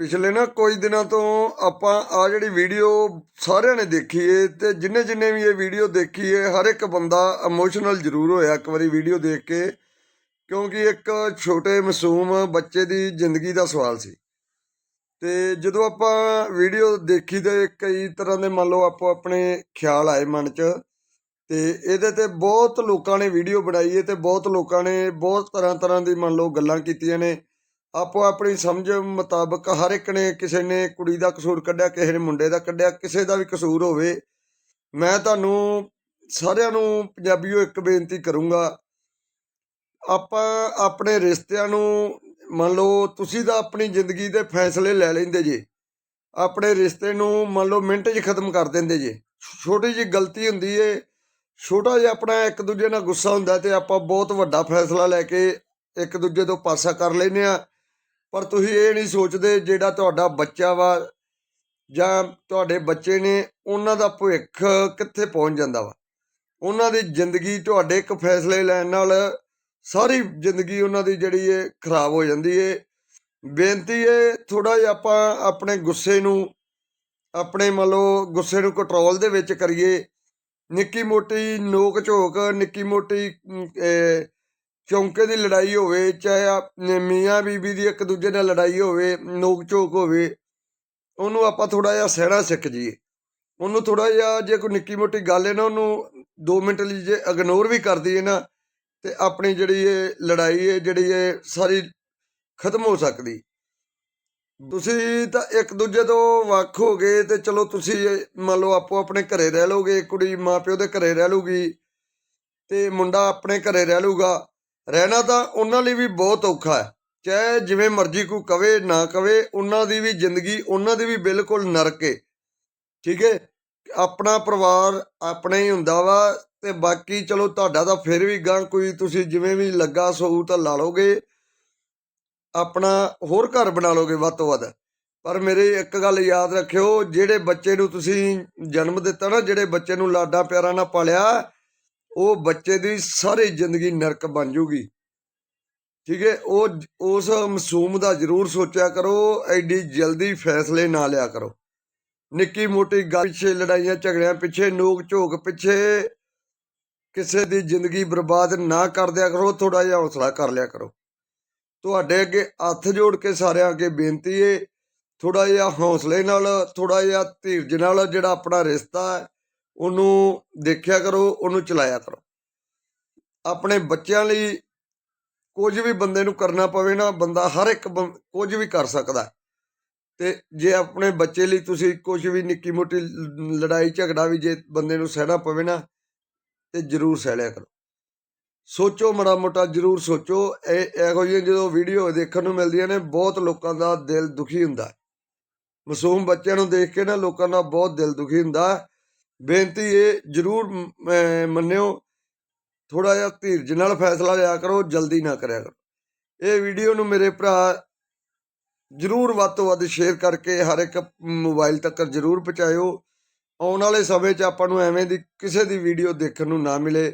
ਪਿਛਲੇ ਨਾ ਕੁਝ ਦਿਨਾਂ ਤੋਂ ਆਪਾਂ ਆ ਜਿਹੜੀ ਵੀਡੀਓ ਸਾਰਿਆਂ ਨੇ ਦੇਖੀ ਏ ਤੇ ਜਿੰਨੇ ਜਿੰਨੇ ਵੀ ਇਹ ਵੀਡੀਓ ਦੇਖੀ ਏ, ਹਰ ਇੱਕ ਬੰਦਾ ਇਮੋਸ਼ਨਲ ਜ਼ਰੂਰ ਹੋਇਆ ਇੱਕ ਵਾਰੀ ਵੀਡੀਓ ਦੇਖ ਕੇ, ਕਿਉਂਕਿ ਇੱਕ ਛੋਟੇ ਮਾਸੂਮ ਬੱਚੇ ਦੀ ਜ਼ਿੰਦਗੀ ਦਾ ਸਵਾਲ ਸੀ। ਤੇ ਜਦੋਂ ਆਪਾਂ ਵੀਡੀਓ ਦੇਖੀ ਤੇ ਕਈ ਤਰ੍ਹਾਂ ਦੇ ਮੰਨ ਲਓ ਆਪੋ ਆਪਣੇ ਖਿਆਲ ਆਏ ਮਨ 'ਚ, ਤੇ ਇਹਦੇ ਤੇ ਬਹੁਤ ਲੋਕਾਂ ਨੇ ਵੀਡੀਓ ਬਣਾਈ ਏ ਤੇ ਬਹੁਤ ਲੋਕਾਂ ਨੇ ਬਹੁਤ ਤਰ੍ਹਾਂ ਤਰ੍ਹਾਂ ਦੀ ਮੰਨ ਲਓ ਗੱਲਾਂ ਕੀਤੀਆਂ ਨੇ। ਆਪੋ ਆਪਣੀ ਸਮਝ ਮੁਤਾਬਕ ਹਰ ਇੱਕ ਨੇ ਕਿਸੇ ਨੇ ਕੁੜੀ ਦਾ ਕਸੂਰ ਕੱਢਿਆ, ਕਿਸੇ ਨੇ ਮੁੰਡੇ ਦਾ ਕੱਢਿਆ, ਕਿਸੇ ਦਾ ਵੀ ਕਸੂਰ ਹੋਵੇ, ਮੈਂ ਤੁਹਾਨੂੰ ਸਾਰਿਆਂ ਨੂੰ ਪੰਜਾਬੀਓ ਇੱਕ ਬੇਨਤੀ ਕਰੂੰਗਾ, ਆਪਾਂ ਆਪਣੇ ਰਿਸ਼ਤਿਆਂ ਨੂੰ ਮੰਨ ਲਓ ਤੁਸੀਂ ਤਾਂ ਆਪਣੀ ਜ਼ਿੰਦਗੀ ਦੇ ਫੈਸਲੇ ਲੈ ਲੈਂਦੇ ਜੇ, ਆਪਣੇ ਰਿਸ਼ਤੇ ਨੂੰ ਮੰਨ ਲਓ ਮਿੰਟ 'ਚ ਖਤਮ ਕਰ ਦਿੰਦੇ ਜੇ, ਛੋਟੀ ਜਿਹੀ ਗਲਤੀ ਹੁੰਦੀ ਏ, ਛੋਟਾ ਜਿਹਾ ਆਪਣਾ ਇੱਕ ਦੂਜੇ ਨਾਲ ਗੁੱਸਾ ਹੁੰਦਾ ਤੇ ਆਪਾਂ ਬਹੁਤ ਵੱਡਾ ਫੈਸਲਾ ਲੈ ਕੇ ਇੱਕ ਦੂਜੇ ਤੋਂ ਪਾਸਾ ਕਰ ਲੈਨੇ ਆ ਪਰ ਤੁਸੀਂ ਇਹ ਨਹੀਂ ਸੋਚਦੇ ਜਿਹੜਾ ਤੁਹਾਡਾ ਬੱਚਾ ਵਾ ਜਾਂ ਤੁਹਾਡੇ ਬੱਚੇ ਨੇ ਉਹਨਾਂ ਦਾ ਭਵਿੱਖ ਕਿੱਥੇ ਪਹੁੰਚ ਜਾਂਦਾ ਵਾ? ਉਹਨਾਂ ਦੀ ਜ਼ਿੰਦਗੀ ਤੁਹਾਡੇ ਇੱਕ ਫੈਸਲੇ ਲੈਣ ਨਾਲ ਸਾਰੀ ਜ਼ਿੰਦਗੀ ਉਹਨਾਂ ਦੀ ਜਿਹੜੀ ਏ ਖਰਾਬ ਹੋ ਜਾਂਦੀ ਏ। ਬੇਨਤੀ ਏ ਥੋੜਾ ਜਿਹਾ ਆਪਾਂ ਆਪਣੇ ਗੁੱਸੇ ਨੂੰ, ਆਪਣੇ ਮੰਨ ਲਓ ਗੁੱਸੇ ਨੂੰ ਕੰਟਰੋਲ ਦੇ ਵਿੱਚ ਕਰੀਏ। ਨਿੱਕੀ ਮੋਟੀ ਨੋਕ ਝੋਕ, ਨਿੱਕੀ ਮੋਟੀ ਚੌਂਕੇ ਦੀ ਲੜਾਈ ਹੋਵੇ, ਚਾਹੇ ਆ ਮੀਆਂ ਬੀਬੀ ਦੀ ਇੱਕ ਦੂਜੇ ਨਾਲ ਲੜਾਈ ਹੋਵੇ, ਨੋਕ ਝੋਕ ਹੋਵੇ, ਉਹਨੂੰ ਆਪਾਂ ਥੋੜਾ ਜਿਹਾ ਸਹਿਣਾ ਸਿੱਖ ਜਾਈਏ। ਉਹਨੂੰ ਥੋੜਾ ਜਿਹਾ ਜੇ ਕੋਈ ਨਿੱਕੀ ਮੋਟੀ ਗੱਲ ਹੈ ਨਾ, ਉਹਨੂੰ 2 ਮਿੰਟ ਲਈ ਜੇ ਇਗਨੋਰ ਵੀ ਕਰ ਦਈਏ ਨਾ, ਤੇ ਆਪਣੀ ਜਿਹੜੀ ਇਹ ਲੜਾਈ ਹੈ, ਜਿਹੜੀ ਇਹ ਸਾਰੀ ਖਤਮ ਹੋ ਸਕਦੀ। ਤੁਸੀਂ ਤਾਂ ਇੱਕ ਦੂਜੇ ਤੋਂ ਵੱਖ ਹੋ ਗਏ, ਤੇ ਚਲੋ ਤੁਸੀਂ ਮੰਨ ਲਓ ਆਪੋ ਆਪਣੇ ਘਰੇ ਰਹਿ ਲੋਗੇ ਕੁੜੀ ਮਾਪਿਓ ਦੇ ਘਰੇ ਰਹਿ ਲੂਗੀ ਤੇ ਮੁੰਡਾ ਆਪਣੇ ਘਰੇ ਰਹਿ ਲੂਗਾ ਰਹਿਣਾ ਤਾਂ ਉਹਨਾਂ ਲਈ ਵੀ ਬਹੁਤ ਔਖਾ ਹੈ। ਚਾਹੇ ਜਿਵੇਂ ਮਰਜ਼ੀ ਕੋਈ ਕਵੇ, ਨਾ ਕਵੇ, ਉਹਨਾਂ ਦੀ ਵੀ ਜ਼ਿੰਦਗੀ, ਉਹਨਾਂ ਦੀ ਵੀ ਬਿਲਕੁਲ ਨਰਕ ਹੈ ਠੀਕ ਹੈ ਆਪਣਾ ਪਰਿਵਾਰ ਆਪਣਾ ਹੀ ਹੁੰਦਾ ਵਾ ਤੇ ਬਾਕੀ ਚਲੋ ਤੁਹਾਡਾ ਤਾਂ ਫਿਰ ਵੀ ਗਾਂ ਕੋਈ ਤੁਸੀਂ ਜਿਵੇਂ ਵੀ ਲੱਗਾ ਸਹੂ ਤਾਂ ਲਾ ਲੋਗੇ ਆਪਣਾ ਹੋਰ ਘਰ ਬਣਾ ਲੋਗੇ ਵੱਧ ਤੋਂ ਵੱਧ। ਪਰ ਮੇਰੀ ਇੱਕ ਗੱਲ ਯਾਦ ਰੱਖਿਓ, ਜਿਹੜੇ ਬੱਚੇ ਨੂੰ ਤੁਸੀਂ ਜਨਮ ਦਿੱਤਾ ਨਾ, ਜਿਹੜੇ ਬੱਚੇ ਨੂੰ ਲਾਡਾ ਪਿਆਰਾ ਨਾਲ ਪਾਲਿਆ ਉਹ ਬੱਚੇ ਦੀ ਸਾਰੀ ਜ਼ਿੰਦਗੀ ਨਰਕ ਬਣ ਜੂਗੀ। ਠੀਕ ਹੈ? ਉਹ ਉਸ ਮਾਸੂਮ ਦਾ ਜ਼ਰੂਰ ਸੋਚਿਆ ਕਰੋ, ਐਡੀ ਜਲਦੀ ਫੈਸਲੇ ਨਾ ਲਿਆ ਕਰੋ। ਨਿੱਕੀ ਮੋਟੀ ਗੱਲ, ਪਿੱਛੇ ਲੜਾਈਆਂ, ਝਗੜਿਆਂ, ਪਿੱਛੇ ਨੋਕ ਝੋਕ, ਪਿੱਛੇ ਕਿਸੇ ਦੀ ਜ਼ਿੰਦਗੀ ਬਰਬਾਦ ਨਾ ਕਰ ਦਿਆ ਕਰੋ ਥੋੜਾ ਜਿਹਾ ਹੌਸਲਾ ਕਰ ਲਿਆ ਕਰੋ। ਤੁਹਾਡੇ ਅੱਗੇ ਹੱਥ ਜੋੜ ਕੇ ਸਾਰਿਆਂ ਅੱਗੇ ਬੇਨਤੀ ਏ ਥੋੜਾ ਜਿਹਾ ਹੌਸਲੇ ਨਾਲ ਥੋੜਾ ਜਿਹਾ ਧੀਰਜ ਨਾਲ ਜਿਹੜਾ ਆਪਣਾ ਰਿਸ਼ਤਾ ਹੈ ਉਹਨੂੰ ਦੇਖਿਆ ਕਰੋ, ਉਹਨੂੰ ਚਲਾਇਆ ਕਰੋ। ਆਪਣੇ ਬੱਚਿਆਂ ਲਈ ਕੁਝ ਵੀ ਬੰਦੇ ਨੂੰ ਕਰਨਾ ਪਵੇ ਨਾ, ਬੰਦਾ ਹਰ ਇੱਕ ਬੰ- ਕੁਝ ਵੀ ਕਰ ਸਕਦਾ। ਹੈ। ਤੇ ਜੇ ਆਪਣੇ ਬੱਚੇ ਲਈ ਤੁਸੀਂ ਕੁਝ ਵੀ ਨਿੱਕੀ ਮੋਟੀ ਲੜਾਈ, ਝਗੜਾ ਵੀ ਜੇ ਬੰਦੇ ਨੂੰ ਸਹਿਣਾ ਪਵੇ ਨਾ, ਤੇ ਜ਼ਰੂਰ ਸਹਿ ਲਿਆ ਕਰੋ। ਸੋਚੋ ਮੜਾ ਮੋਟਾ ਜ਼ਰੂਰ ਸੋਚੋ। ਇਹ, ਇਹੋ ਜਿਹੀਆਂ ਜਦੋਂ ਵੀਡੀਓ ਦੇਖਣ ਨੂੰ ਮਿਲਦੀਆਂ ਨੇ, ਬਹੁਤ ਲੋਕਾਂ ਦਾ ਦਿਲ ਦੁਖੀ ਹੁੰਦਾ। ਮਾਸੂਮ ਬੱਚਿਆਂ ਨੂੰ ਦੇਖ ਕੇ ਨਾ ਲੋਕਾਂ ਦਾ ਬਹੁਤ ਦਿਲ ਦੁਖੀ ਹੁੰਦਾ। ਬੇਨਤੀ ਇਹ ਜ਼ਰੂਰ ਮੰਨਿਓ ਥੋੜਾ ਜਿਹਾ ਧੀਰਜ ਨਾਲ ਫੈਸਲਾ ਲਿਆ ਕਰੋ, ਜਲਦੀ ਨਾ ਕਰਿਆ ਕਰੋ। ਇਹ ਵੀਡੀਓ ਨੂੰ ਮੇਰੇ ਭਰਾ ਜ਼ਰੂਰ ਵੱਧ ਤੋਂ ਵੱਧ ਸ਼ੇਅਰ ਕਰਕੇ ਹਰ ਇੱਕ ਮੋਬਾਈਲ ਤੱਕ ਜ਼ਰੂਰ ਪਹੁੰਚਾਇਓ। ਆਉਣ ਵਾਲੇ ਸਮੇਂ 'ਚ ਆਪਾਂ ਨੂੰ ਐਵੇਂ ਦੀ ਕਿਸੇ ਦੀ ਵੀਡੀਓ ਦੇਖਣ ਨੂੰ ਨਾ ਮਿਲੇ।